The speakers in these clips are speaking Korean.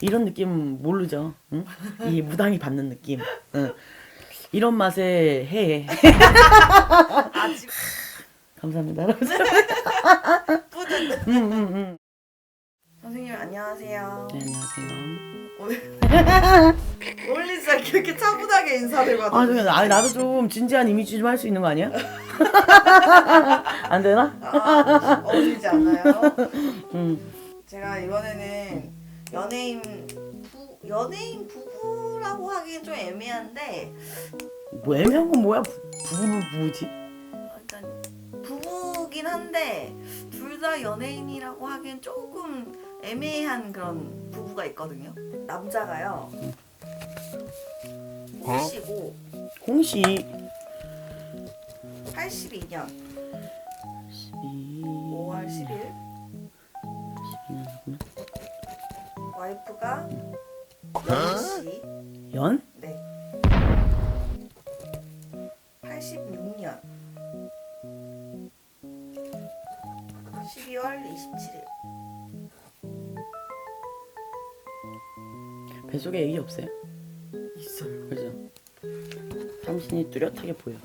이런 느낌 모르죠. 응? 이 무당이 받는 느낌. 응. 이런 맛에 해. 아직 감사합니다. 뿌듯. 음, 음, 음. 선생님 안녕하세요. 네, 안녕하세요. 오늘 원래 진짜 그렇게 차분하게 인사를 아, 받아. 저, 아니, 나도 좀 진지한 이미지 좀 할 수 있는 거 아니야? 안 되나? 아, 어울리지 않아요. 응. 제가 이번에는 연예인 부 연예인 부부라고 하기엔 좀 애매한데 뭐 애매한 건 뭐야? 부- 부부는 부부지. 일단 부부긴 한데 둘 다 연예인이라고 하기엔 조금 애매한 그런 부부가 있거든요. 남자가요. 홍씨고 홍씨. 82년 12. 5월 10일 와이프가 연씨 연? 네 86년 12월 27일 뱃속에 애기 없어요? 있어요. 그죠? 당신이 뚜렷하게 보여.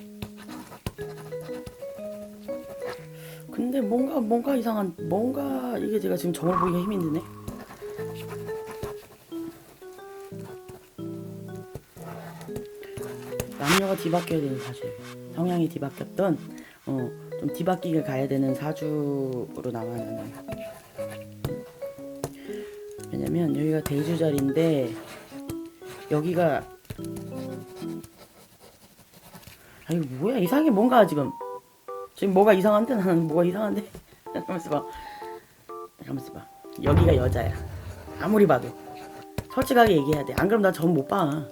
근데 뭔가 뭔가 이상한 뭔가 이게 제가 지금 점을 보기가 힘이 드네. 남녀가 뒤바뀌어야 되는 사주. 성향이 뒤바뀌었던 어, 좀 뒤바뀌게 가야 되는 사주로 나와는. 왜냐면 여기가 대주 자리인데 여기가 아 이거 뭐야? 이상해 뭔가 지금. 지금 뭐가 이상한데? 나는 뭐가 이상한데? 잠깐만 봐. 잠깐만 봐. 여기가 여자야. 아무리 봐도. 솔직하게 얘기해야 돼안 그럼 나 전 못봐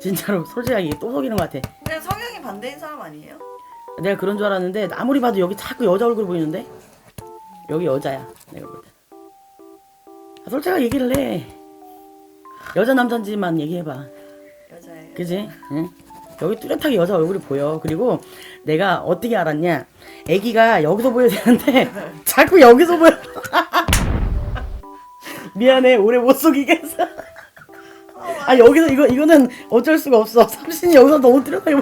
진짜로 솔직하게 또 속이는 것 같아 그냥 성향이 반대인 사람 아니에요? 내가 그런 줄 알았는데 아무리 봐도 여기 자꾸 여자 얼굴 보이는데 여기 여자야 내가 볼 때. 아, 솔직하게 얘기를 해 여자 남자인지만 얘기해봐 여자예요. 그지? 응? 여기 뚜렷하게 여자 얼굴이 보여. 그리고 내가 어떻게 알았냐? 아기가 여기서 보여야 되는데 자꾸 여기서 보여. 미안해, 오래 못 속이겠어. 아 여기서 이거 이거는 어쩔 수가 없어. 삼신이 여기서 너무 보여.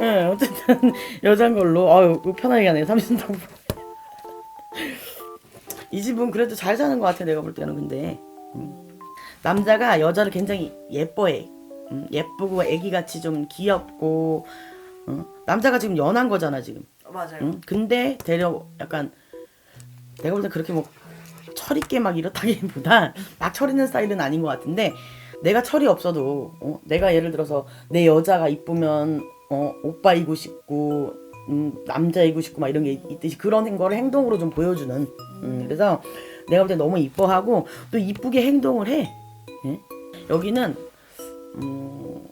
예, 어쨌든 여자인 걸로. 아유, 편하게 가네. 삼신도. 이 집은 그래도 잘 사는 것 같아. 내가 볼 때는 근데. 남자가 여자를 굉장히 예뻐해. 음, 예쁘고 애기같이 좀 귀엽고 어? 남자가 지금 연한 거잖아 지금. 맞아요. 응? 근데 되려 약간 내가 볼때 그렇게 뭐 철 있게 막 이렇다기보다 막철 있는 스타일은 아닌 것 같은데 내가 철이 없어도 어? 내가 예를 들어서 내 여자가 이쁘면 어, 오빠이고 싶고 음, 남자이고 싶고 막 이런 게 있듯이 그런 거를 행동으로 좀 보여주는 음, 그래서 내가 볼 때 너무 이뻐하고 또 이쁘게 행동을 해 예? 여기는 음,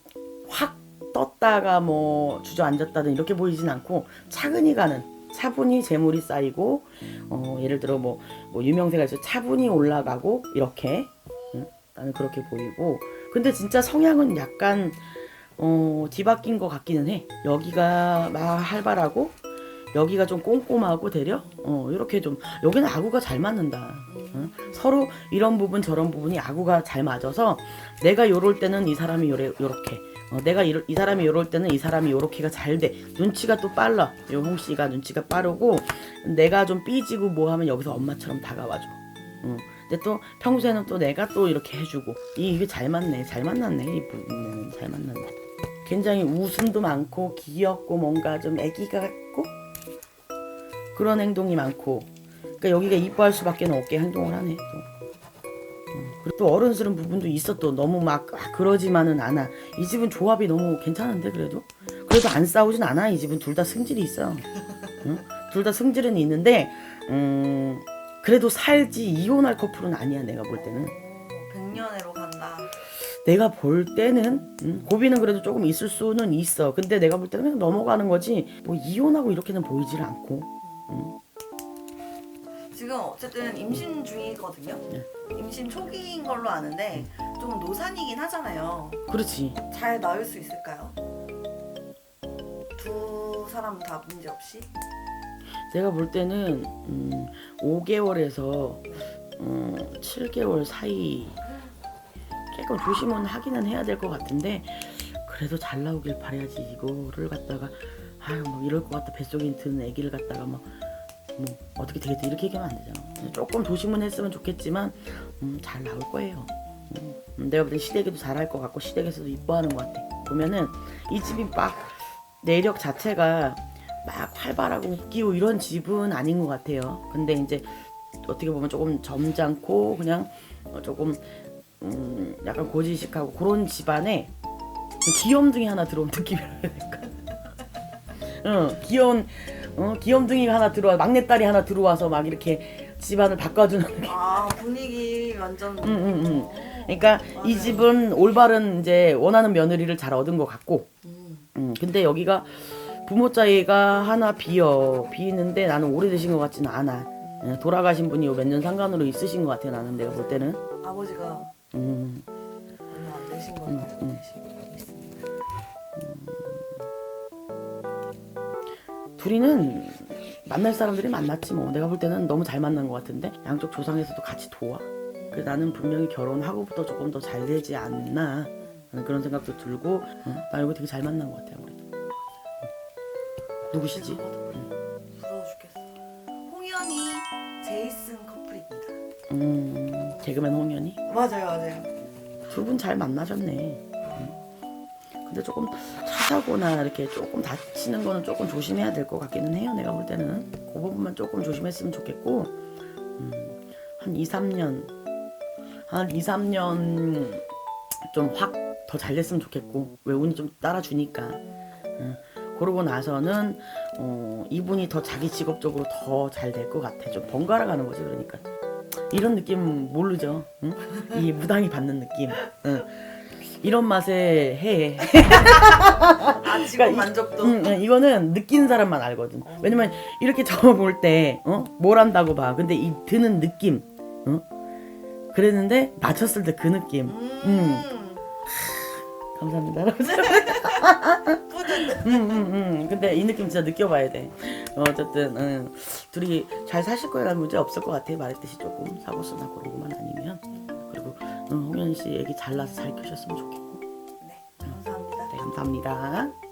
확 떴다가 뭐 주저앉았다든 이렇게 보이진 않고 차근히 가는 차분히 재물이 쌓이고 어, 예를 들어 뭐, 뭐 유명세가 있어 차분히 올라가고 이렇게. 응? 나는 그렇게 보이고. 근데 진짜 성향은 약간 어, 뒤바뀐 것 같기는 해. 여기가 막 활발하고 여기가 좀 꼼꼼하고 되려? 어 이렇게 좀. 여기는 아구가 잘 맞는다. 응? 서로 이런 부분 저런 부분이 아구가 잘 맞아서 내가 요럴 때는 이 사람이 요래 요렇게 어, 내가 이, 이 사람이 요럴 때는 이 사람이 요렇게가 잘 돼. 눈치가 또 빨라. 요 홍 씨가 눈치가 빠르고 내가 좀 삐지고 뭐 하면 여기서 엄마처럼 다가와줘. 응. 근데 또 평소에는 또 내가 또 이렇게 해주고. 이, 이게 잘 맞네. 잘 만났네 이 부분은 잘 만났네. 굉장히 웃음도 많고 귀엽고 뭔가 좀 애기가 같고 그런 행동이 많고. 그러니까 여기가 이뻐할 수밖에 없게 행동을 하네 또. 음, 그리고 또 어른스러운 부분도 있어 또 너무 막 아, 그러지만은 않아. 이 집은 조합이 너무 괜찮은데 그래도? 그래도 안 싸우진 않아. 이 집은 둘 다 승질이 있어. 응? 둘다 승질은 있는데 음 그래도 살지 이혼할 커플은 아니야 내가 볼 때는. 백년애로 간다. 내가 볼 때는 음, 고비는 그래도 조금 있을 수는 있어. 근데 내가 볼 때는 그냥 넘어가는 거지. 뭐 이혼하고 이렇게는 보이질 않고. 지금 어쨌든 임신 중이거든요. 네. 임신 초기인 걸로 아는데 좀 노산이긴 하잖아요. 그렇지 잘 나을 수 있을까요? 두 사람 다 문제 없이? 내가 볼 때는 음, 5개월에서 음, 7개월 사이 조금 조심은 하기는 해야 될 것 같은데 그래도 잘 나오길 바라야지 이거를 갖다가 아유 뭐 이럴 것 같다 뱃속에 드는 아기를 갖다가 뭐, 뭐 어떻게 되겠다 이렇게 얘기하면 안 되죠. 조금 조심은 했으면 좋겠지만 음, 잘 나올 거예요. 음, 내가 볼땐 시댁에도 잘할 것 같고 시댁에서도 이뻐하는 것 같아. 보면은 이 집이 막 내력 자체가 막 활발하고 웃기고 이런 집은 아닌 것 같아요. 근데 이제 어떻게 보면 조금 점잖고 그냥 어, 조금 음, 약간 고지식하고 그런 집안에 귀염둥이 하나 들어온 느낌이라 해야 될까? 응, 귀여운 어, 귀염둥이가 하나 들어와 막내딸이 하나 들어와서 막 이렇게 집안을 바꿔주는. 아 분위기 완전. 응, 응, 응. 그러니까 이 집은 올바른 이제 원하는 며느리를 잘 얻은 것 같고, 음. 음, 근데 여기가 부모자리가 하나 비어 비는데 나는 오래되신 것 같지는 않아. 예, 돌아가신 분이 몇 년 상간으로 있으신 것 같아요. 나는 내가 볼 때는. 아버지가 음. 얼마 안 되신 거 음, 같아요. 음. 있습 둘이는 만날 사람들이 만났지 뭐 내가 볼 때는 너무 잘 만난 것 같은데 양쪽 조상에서도 같이 도와 그래 나는 분명히 결혼하고부터 조금 더 잘 되지 않나 그런 생각도 들고 어? 나 이거 되게 잘 만난 것 같아 우리 누구시지? 부러워 죽겠어. 홍현이 제이슨 커플입니다. 음 개그맨 홍현이 맞아요, 맞아요. 두 분 잘 만나셨네 음. 근데 조금 차사고나 이렇게 조금 다치는 거는 조금 조심해야 될 것 같기는 해요 내가 볼 때는. 그 부분만 조금 조심했으면 좋겠고. 음, 한 2, 3년. 한 2, 3년 좀 확 더 잘 됐으면 좋겠고. 왜 운이 좀 따라주니까. 음, 그러고 나서는 어, 이분이 더 자기 직업적으로 더 잘 될 것 같아. 좀 번갈아 가는 거지 그러니까. 이런 느낌 모르죠 응? 이 무당이 받는 느낌. 응. 이런 맛에 해 아 지금 그러니까 이- 만족도. 응, 응, 이거는 느낀 사람만 알거든. 왜냐면 이렇게 적어볼 때, 어? 뭘 한다고 봐. 근데 이 드는 느낌, 어? 그랬는데 맞췄을 때 그 느낌. 음. 감사합니다. 여러분. 뿌듯. 음, 음, 음. 근데 이 느낌 진짜 느껴봐야 돼. 어, 어쨌든, 응. 둘이 잘 사실 거라는 문제 없을 것 같아. 말했듯이 조금 사고수나 그러고만 아니면. 홍현 씨 애기 잘 낳아서 잘 크셨으면 좋겠고. 네, 감사합니다. 네, 감사합니다.